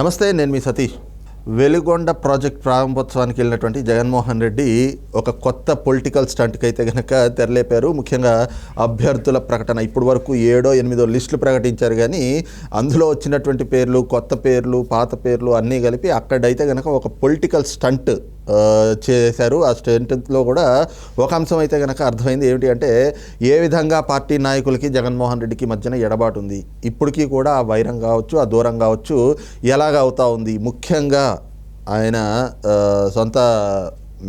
నమస్తే నేను మీ సతీష్. వెలుగొండ ప్రాజెక్ట్ ప్రారంభోత్సవానికి వెళ్ళినటువంటి జగన్మోహన్ రెడ్డి ఒక కొత్త పొలిటికల్ స్టంట్కి అయితే కనుక తెరలేపారు. ముఖ్యంగా అభ్యర్థుల ప్రకటన. ఇప్పటి వరకు ఏడో ఎనిమిదో లిస్టులు ప్రకటించారు కానీ అందులో వచ్చినటువంటి పేర్లు కొత్త పేర్లు పాత పేర్లు అన్నీ కలిపి అక్కడైతే కనుక ఒక పొలిటికల్ స్టంట్ చేశారు. ఆ స్టేట్మెంట్లో కూడా ఒక అంశం అయితే కనుక అర్థమైంది ఏమిటి అంటే ఏ విధంగా పార్టీ నాయకులకి జగన్మోహన్ రెడ్డికి మధ్యన ఎడబాటు ఉంది? ఇప్పటికీ కూడా ఆ వైరం కావచ్చు ఆ దూరం కావచ్చు ఎలాగ అవుతా ఉంది? ముఖ్యంగా ఆయన సొంత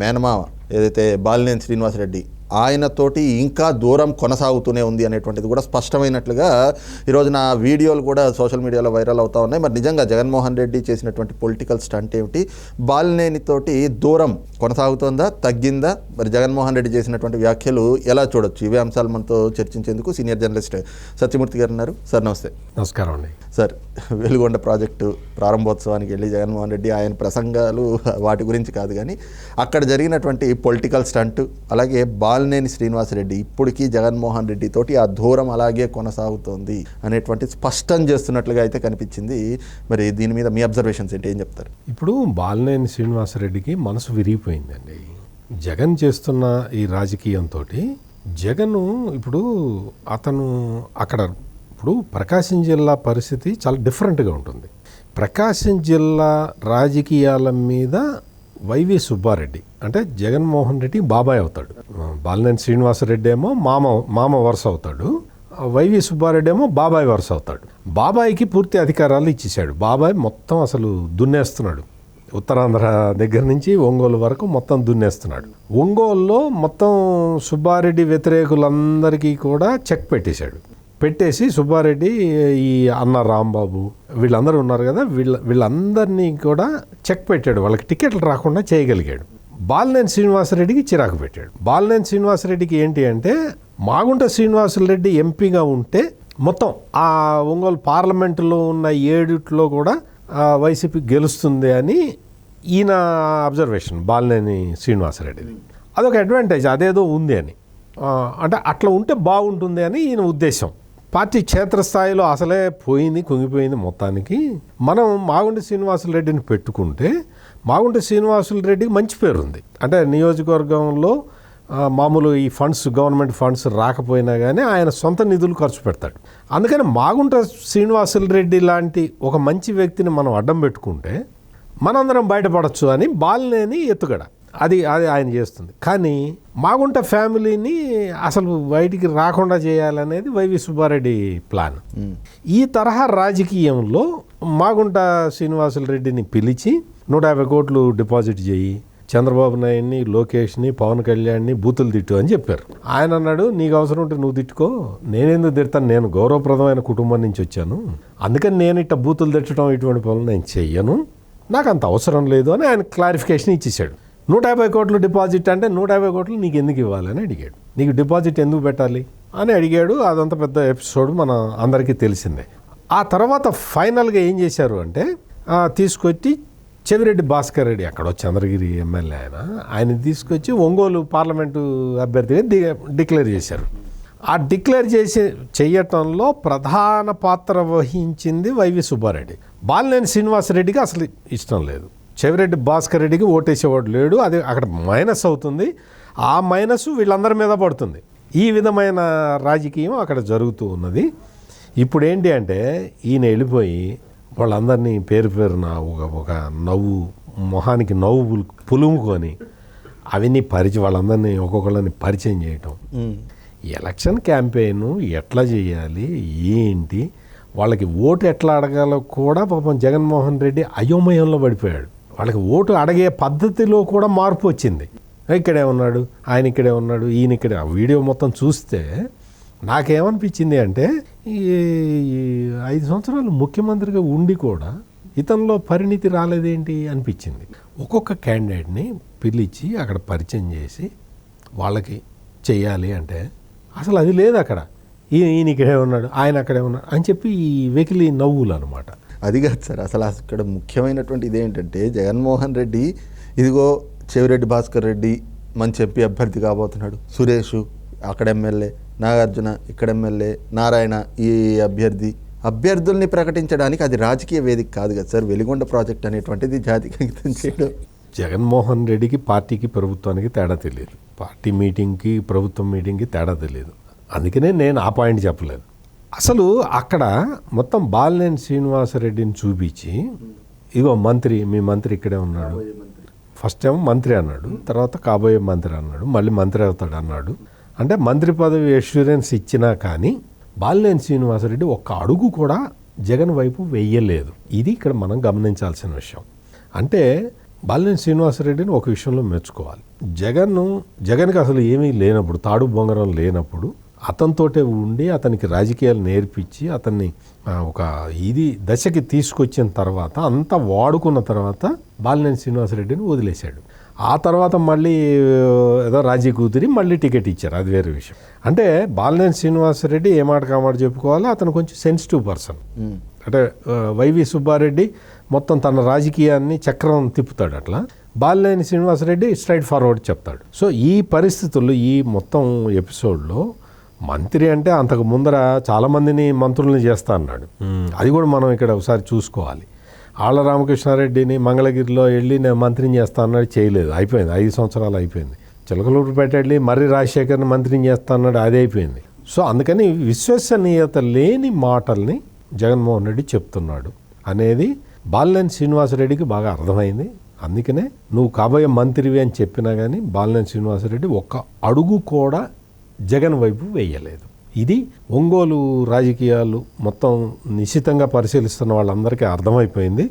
మేనమావ ఏదైతే బాలినేని శ్రీనివాసరెడ్డి ఆయనతోటి ఇంకా దూరం కొనసాగుతూనే ఉంది అనేటువంటిది కూడా స్పష్టమైనట్లుగా ఈరోజు నా వీడియోలు కూడా సోషల్ మీడియాలో వైరల్ అవుతా ఉన్నాయి. మరి నిజంగా జగన్మోహన్ రెడ్డి చేసినటువంటి పొలిటికల్ స్టంట్ ఏమిటి? బాలినేనితోటి దూరం కొనసాగుతోందా? తగ్గిందా? మరి జగన్మోహన్ రెడ్డి చేసినటువంటి వ్యాఖ్యలు ఎలా చూడొచ్చు? ఇవే అంశాలు మనతో చర్చించేందుకు సీనియర్ జర్నలిస్ట్ సత్యమూర్తి గారు ఉన్నారు. సార్ నమస్తే. నమస్కారం అండి. సార్ వెలుగొండ ప్రాజెక్టు ప్రారంభోత్సవానికి వెళ్ళి జగన్మోహన్ రెడ్డి ఆయన ప్రసంగాలు వాటి గురించి కాదు కానీ అక్కడ జరిగినటువంటి పొలిటికల్ స్టంట్ అలాగే బాలినేని శ్రీనివాసరెడ్డి ఇప్పటికీ జగన్మోహన్ రెడ్డి తోటి ఆ దూరం అలాగే కొనసాగుతోంది అనేటువంటి స్పష్టం చేస్తున్నట్లుగా అయితే కనిపించింది. మరి దీని మీద మీ అబ్జర్వేషన్స్ ఏంటి? ఏం చెప్తారు? ఇప్పుడు బాలినేని శ్రీనివాసరెడ్డికి మనసు విరిగిపోయిందండి. జగన్ చేస్తున్న ఈ రాజకీయంతో జగన్ ఇప్పుడు అతను అక్కడ ఇప్పుడు ప్రకాశం జిల్లా పరిస్థితి చాలా డిఫరెంట్గా ఉంటుంది. ప్రకాశం జిల్లా రాజకీయాల మీద వైవి సుబ్బారెడ్డి అంటే జగన్మోహన్ రెడ్డి బాబాయ్ అవుతాడు. బాలినేని శ్రీనివాసరెడ్డి ఏమో మామ మామ వరుస అవుతాడు. వైవి సుబ్బారెడ్డి ఏమో బాబాయ్ వరుస అవుతాడు. బాబాయ్కి పూర్తి అధికారాలు ఇచ్చేశాడు. బాబాయ్ మొత్తం అసలు దున్నేస్తున్నాడు. ఉత్తరాంధ్ర దగ్గర నుంచి ఒంగోలు వరకు మొత్తం దున్నేస్తున్నాడు. ఒంగోలులో మొత్తం సుబ్బారెడ్డి వ్యతిరేకులందరికీ కూడా చెక్ పెట్టేశాడు. పెట్టేసి సుబ్బారెడ్డి ఈ అన్న రాంబాబు వీళ్ళందరూ ఉన్నారు కదా వీళ్ళ వీళ్ళందరినీ కూడా చెక్ పెట్టాడు. వాళ్ళకి టికెట్లు రాకుండా చేయగలిగాడు. బాలినేని శ్రీనివాసరెడ్డికి చిరాకు పెట్టాడు. బాలినేని శ్రీనివాసరెడ్డికి ఏంటి అంటే మాగుంట శ్రీనివాసరెడ్డి ఎంపీగా ఉంటే మొత్తం ఆ ఒంగోలు పార్లమెంటులో ఉన్న ఏడిట్లో కూడా వైసీపీ గెలుస్తుంది అని ఈయన అబ్జర్వేషన్ బాలినేని శ్రీనివాసరెడ్డిది. అదొక అడ్వాంటేజ్ అదేదో ఉంది అని. అంటే అట్లా ఉంటే బాగుంటుంది అని ఈయన ఉద్దేశం. పార్టీ క్షేత్రస్థాయిలో అసలే పోయింది కుంగిపోయింది మొత్తానికి. మనం మాగుంటి శ్రీనివాసులు రెడ్డిని పెట్టుకుంటే మాగుంటి శ్రీనివాసులు రెడ్డికి మంచి పేరు ఉంది అంటే నియోజకవర్గంలో మామూలు ఈ ఫండ్స్ గవర్నమెంట్ ఫండ్స్ రాకపోయినా కానీ ఆయన సొంత నిధులు ఖర్చు పెడతాడు. అందుకని మాగుంట శ్రీనివాసులు రెడ్డి లాంటి ఒక మంచి వ్యక్తిని మనం అడ్డం పెట్టుకుంటే మనందరం బయటపడచ్చు అని బాలినేని ఎత్తుగడ. అది అది ఆయన చేస్తుంది. కానీ మాగుంట ఫ్యామిలీని అసలు బయటికి రాకుండా చేయాలనేది వైవి సుబ్బారెడ్డి ప్లాన్. ఈ తరహా రాజకీయంలో మాగుంట శ్రీనివాసులు రెడ్డిని పిలిచి నూట యాభై కోట్లు డిపాజిట్ చేయి చంద్రబాబు నాయుడిని లోకేష్ని పవన్ కళ్యాణ్ని బూతులు తిట్టు అని చెప్పారు. ఆయన అన్నాడు నీకు అవసరం ఉంటే నువ్వు తిట్టుకో. నేనెందుకు తిడతాను? నేను గౌరవప్రదమైన కుటుంబం నుంచి వచ్చాను. అందుకని నేను ఇట్ట బూతులు తిట్టడం ఇటువంటి పనులు నేను చెయ్యను. నాకు అంత అవసరం లేదు అని ఆయన క్లారిఫికేషన్ ఇచ్చేసాడు నూట యాభై కోట్లు డిపాజిట్ అంటే నూట యాభై కోట్లు నీకు ఎందుకు ఇవ్వాలని అడిగాడు. నీకు డిపాజిట్ ఎందుకు పెట్టాలి అని అడిగాడు. అదంతా పెద్ద ఎపిసోడ్ మన అందరికీ తెలిసిందే. ఆ తర్వాత ఫైనల్గా ఏం చేశారు అంటే తీసుకొచ్చి చెవిరెడ్డి భాస్కర్ రెడ్డి అక్కడ చంద్రగిరి ఎమ్మెల్యే ఆయన ఆయన తీసుకొచ్చి ఒంగోలు పార్లమెంటు అభ్యర్థిగా డి డిక్లేర్ చేశారు. ఆ డిక్లేర్ చేసే చెయ్యటంలో ప్రధాన పాత్ర వహించింది వైవి సుబ్బారెడ్డి. బాలినేని శ్రీనివాసరెడ్డికి అసలు ఇష్టం లేదు. చెవిరెడ్డి భాస్కర్ రెడ్డికి ఓటేసేవాడు లేడు. అది అక్కడ మైనస్ అవుతుంది. ఆ మైనస్ వీళ్ళందరి మీద పడుతుంది. ఈ విధమైన రాజకీయం అక్కడ జరుగుతూ ఉన్నది. ఇప్పుడు ఏంటి అంటే ఈయన వెళ్ళిపోయి వాళ్ళందరినీ పేరు పేరున ఒక ఒక నవ్వు మొహానికి నవ్వు పులు- పులుముకొని అవన్నీ పరిచయం వాళ్ళందరినీ ఒక్కొక్కళ్ళని పరిచయం చేయటం. ఎలక్షన్ క్యాంపెయిన్ ఎట్లా చేయాలి ఏంటి? వాళ్ళకి ఓటు ఎట్లా అడగాలో కూడా పాపం జగన్మోహన్ రెడ్డి అయోమయంలో పడిపోయాడు. వాళ్ళకి ఓటు అడిగే పద్ధతిలో కూడా మార్పు వచ్చింది. ఇక్కడే ఉన్నాడు ఆయన ఇక్కడే ఉన్నాడు ఈయన ఇక్కడే. ఆ వీడియో మొత్తం చూస్తే నాకేమనిపించింది అంటే ఈ ఐదు సంవత్సరాలు ముఖ్యమంత్రిగా ఉండి కూడా ఇతనిలో పరిణితి రాలేదేంటి అనిపించింది. ఒక్కొక్క క్యాండిడేట్ని పిలిచి అక్కడ పరిచయం చేసి వాళ్ళకి చెయ్యాలి అంటే అసలు అది లేదు అక్కడ. ఈయన ఈయన ఇక్కడే ఉన్నాడు ఆయన అక్కడే ఉన్నాడు అని చెప్పి ఈ వెకిలి నవ్వులు అనమాట అది కాదు సార్. అసలు ఇక్కడ ముఖ్యమైనటువంటి ఇదేంటంటే జగన్మోహన్ రెడ్డి ఇదిగో చెవిరెడ్డి భాస్కర్ రెడ్డి మంచి ఎంపీ అభ్యర్థి కాబోతున్నాడు. సురేష్ అక్కడ ఎమ్మెల్యే నాగార్జున ఇక్కడ ఎమ్మెల్యే నారాయణ ఈ అభ్యర్థి. అభ్యర్థుల్ని ప్రకటించడానికి అది రాజకీయ వేదిక కాదు కదా సార్. వెలిగొండ ప్రాజెక్ట్ అనేటువంటిది జాతి అంకితం చేయడం. జగన్మోహన్ రెడ్డికి పార్టీకి ప్రభుత్వానికి తేడా తెలియదు. పార్టీ మీటింగ్కి ప్రభుత్వం మీటింగ్కి తేడా తెలియదు. అందుకనే నేను ఆ పాయింట్ చెప్పలేదు అసలు అక్కడ మొత్తం బాలినేని శ్రీనివాసరెడ్డిని చూపించి ఇగో మంత్రి మీ మంత్రి ఇక్కడే ఉన్నాడు. ఫస్ట్ ఏమో మంత్రి అన్నాడు తర్వాత కాబోయే మంత్రి అన్నాడు మళ్ళీ మంత్రి అవుతాడు అన్నాడు. అంటే మంత్రి పదవి అష్యూరెన్స్ ఇచ్చినా కానీ బాలినేని శ్రీనివాసరెడ్డి ఒక్క అడుగు కూడా జగన్ వైపు వెయ్యలేదు. ఇది ఇక్కడ మనం గమనించాల్సిన విషయం. అంటే బాలినేని శ్రీనివాసరెడ్డిని ఒక విషయంలో మెచ్చుకోవాలి. జగన్ జగన్కి అసలు ఏమీ లేనప్పుడు తాడు బొంగరం లేనప్పుడు అతనితోటే ఉండి అతనికి రాజకీయాలు నేర్పించి అతన్ని ఒక ఇది దశకి తీసుకొచ్చిన తర్వాత అంతా వాడుకున్న తర్వాత బాలినేని శ్రీనివాసరెడ్డిని వదిలేశాడు. ఆ తర్వాత మళ్ళీ ఏదో రాజీ కూతురి మళ్ళీ టికెట్ ఇచ్చారు. అది వేరే విషయం. అంటే బాలినేని శ్రీనివాసరెడ్డి ఏ మాట కామాట చెప్పుకోవాలి అతను కొంచెం సెన్సిటివ్ పర్సన్. అంటే వైవి సుబ్బారెడ్డి మొత్తం తన రాజకీయాన్ని చక్రం తిప్పుతాడు అట్లా. బాలినేని శ్రీనివాసరెడ్డి స్ట్రైట్ ఫార్వర్డ్ చెప్తాడు. సో ఈ పరిస్థితుల్లో ఈ మొత్తం ఎపిసోడ్లో మంత్రి అంటే అంతకు ముందర చాలామందిని మంత్రుల్ని చేస్తా అన్నాడు. అది కూడా మనం ఇక్కడ ఒకసారి చూసుకోవాలి. ఆళ్ళ రామకృష్ణారెడ్డిని మంగళగిరిలో వెళ్ళి నేను మంత్రిని చేస్తా అన్నాడు చేయలేదు. అయిపోయింది. ఐదు సంవత్సరాలు అయిపోయింది. చిలకలూరుపేట వెళ్ళి మర్రి రాజశేఖర్ని మంత్రిని చేస్తా అన్నాడు అది అయిపోయింది. సో అందుకని విశ్వసనీయత లేని మాటల్ని జగన్మోహన్ రెడ్డి చెప్తున్నాడు అనేది బాలినేని శ్రీనివాసరెడ్డికి బాగా అర్థమైంది. అందుకనే నువ్వు కాబోయే మంత్రివి అని చెప్పినా కానీ బాలినేని శ్రీనివాసరెడ్డి ఒక్క అడుగు కూడా జగన్ వైపు వేయలేదు. ఇది ఒంగోలు రాజకీయాలు మొత్తం నిశ్చితంగా పరిశీలిస్తున్న వాళ్ళందరికీ అర్థమైపోయింది.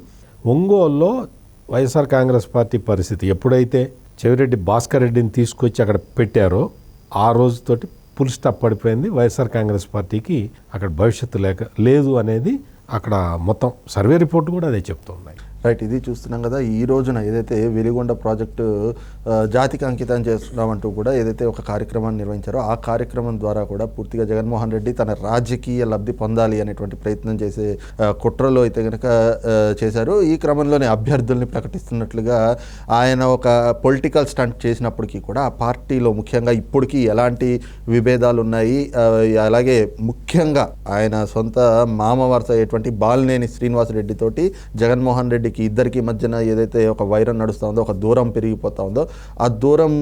ఒంగోలులో వైఎస్ఆర్ కాంగ్రెస్ పార్టీ పరిస్థితి ఎప్పుడైతే చెవిరెడ్డి భాస్కర్ రెడ్డిని తీసుకొచ్చి అక్కడ పెట్టారో ఆ రోజుతోటి ఫుల్ స్టాప్ పడిపోయింది. వైఎస్ఆర్ కాంగ్రెస్ పార్టీకి అక్కడ భవిష్యత్తు లేక లేదు అనేది అక్కడ మొత్తం సర్వే రిపోర్ట్ కూడా అదే చెప్తున్నాయి రైట్ ఇది చూస్తున్నాం కదా ఈ రోజున ఏదైతే వెలిగొండ ప్రాజెక్టు జాతికి అంకితం చేస్తున్నామంటూ కూడా ఏదైతే ఒక కార్యక్రమాన్ని నిర్వహించారో ఆ కార్యక్రమం ద్వారా కూడా పూర్తిగా జగన్మోహన్ రెడ్డి తన రాజకీయ లబ్ధి పొందాలి అనేటువంటి ప్రయత్నం చేసే కుట్రలో అయితే కనుక చేశారు. ఈ క్రమంలోనే అభ్యర్థుల్ని ప్రకటిస్తున్నట్లుగా ఆయన ఒక పొలిటికల్ స్టంట్ చేసినప్పటికీ కూడా ఆ పార్టీలో ముఖ్యంగా ఇప్పటికీ ఎలాంటి విభేదాలు ఉన్నాయి అలాగే ముఖ్యంగా ఆయన సొంత మామ వరుస అయ్యేటువంటి బాలినేని శ్రీనివాసరెడ్డితోటి జగన్మోహన్ రెడ్డి రెడ్డికి ఇద్దరికి మధ్యన ఏదైతే ఒక వైరం నడుస్తూ ఉందో ఒక దూరం పెరిగిపోతా ఉందో ఆ దూరం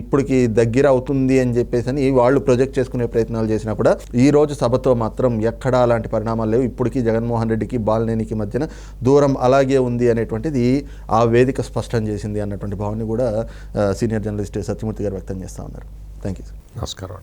ఇప్పటికి దగ్గర అవుతుంది అని చెప్పేసి అని వాళ్ళు ప్రొజెక్ట్ చేసుకునే ప్రయత్నాలు చేసినా కూడా ఈ రోజు సభతో మాత్రం ఎక్కడా అలాంటి పరిణామాలు లేవు. ఇప్పటికీ జగన్మోహన్ రెడ్డికి బాలినేనికి మధ్యన దూరం అలాగే ఉంది అనేటువంటిది ఆ వేదిక స్పష్టం చేసింది అన్నటువంటి భావాన్ని కూడా సీనియర్ జర్నలిస్ట్ సత్యమూర్తి గారు వ్యక్తం చేస్తూ ఉన్నారు. థ్యాంక్ యూ నమస్కారం.